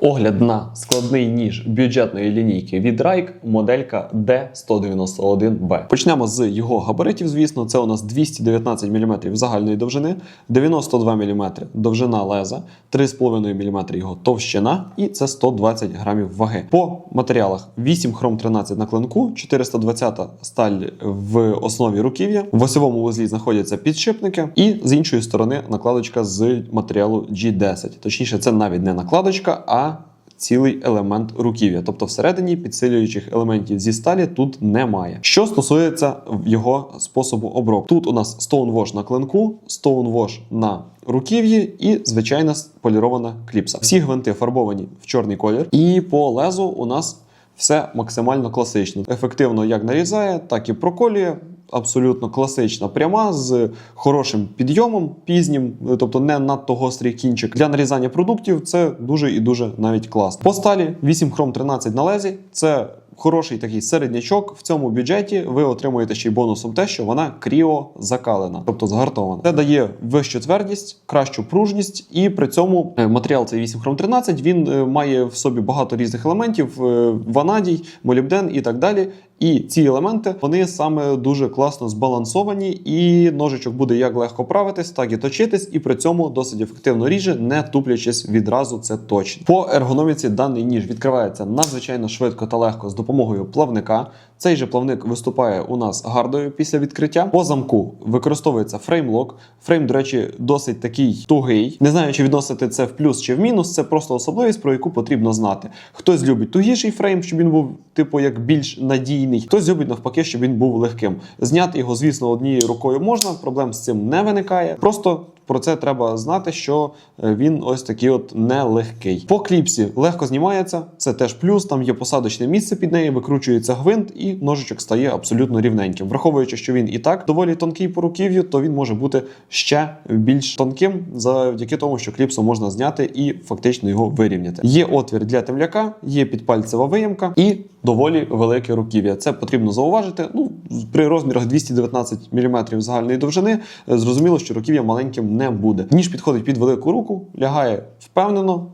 Огляд на складний ніж бюджетної лінійки від Rike, моделька D191B. Почнемо з його габаритів. Звісно, це у нас 219 мм загальної довжини, 92 мм довжина леза, 3,5 мм його товщина, і це 120 грамів ваги. По матеріалах 8 хром 13 на клинку, 420 сталь в основі руків'я. В осьовому вузлі знаходяться підшипники, і з іншої сторони накладочка з матеріалу G10. Точніше, це навіть не накладочка, а цілий елемент руків'я. Тобто всередині підсилюючих елементів зі сталі тут немає. Що стосується його способу обробки, тут у нас Stonewash на клинку, Stonewash на руків'ї і звичайна полірована кліпса. Всі гвинти фарбовані в чорний колір, і по лезу у нас все максимально класично. Ефективно як нарізає, так і проколює. Абсолютно класична пряма з хорошим підйомом пізнім, тобто не надто гострий кінчик. Для нарізання продуктів це дуже і дуже навіть класно. По сталі 8 хром 13 на лезі. Це хороший такий середнячок. В цьому бюджеті ви отримуєте ще й бонусом те, що вона кріо закалена, тобто згартована. Це дає вищу твердість, кращу пружність, і при цьому е, матеріал цей 8 хром 13 він е, має в собі багато різних елементів: е, ванадій, молібден і так далі. І ці елементи вони саме дуже класно збалансовані, і ножичок буде як легко правитись, так і точитись, і при цьому досить ефективно ріже, не туплячись відразу. Це точно. По ергономіці даний ніж відкривається надзвичайно швидко та легко з допомогою плавника. Цей же плавник виступає у нас гардою після відкриття. По замку використовується фреймлок. Фрейм, до речі, досить такий тугий. Не знаю, чи відносити це в плюс чи в мінус. Це просто особливість, про яку потрібно знати. Хтось любить тугіший фрейм, щоб він був типу як більш надійний. Хтось любить навпаки, щоб він був легким. Зняти його, звісно, однією рукою можна. Проблем з цим не виникає. Просто про це треба знати, що е, він ось такий от нелегкий. По кліпсі легко знімається, це теж плюс. Там є посадочне місце під нею, викручується гвинт, і ножичок стає абсолютно рівненьким. Враховуючи, що він і так доволі тонкий по руків'ю, то він може бути ще більш тонким, завдяки тому, що кліпсу можна зняти і фактично його вирівняти. Є отвір для темляка, є підпальцева виємка і доволі велике руків'я. Це потрібно зауважити. Ну при розмірах 219 мм загальної довжини е, зрозуміло, що руків'я маленьким не буде. Ніж підходить під велику руку, лягає впевнено.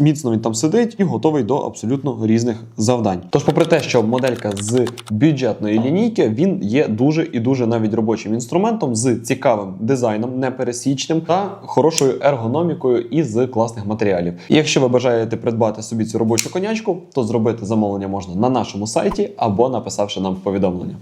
Міцно він там сидить і готовий до абсолютно різних завдань. Тож, попри те, що моделька з бюджетної лінійки, він є дуже і дуже навіть робочим інструментом з цікавим дизайном, непересічним та хорошою ергономікою і з класних матеріалів. І якщо ви бажаєте придбати собі цю робочу конячку, то зробити замовлення можна на нашому сайті або написавши нам повідомлення.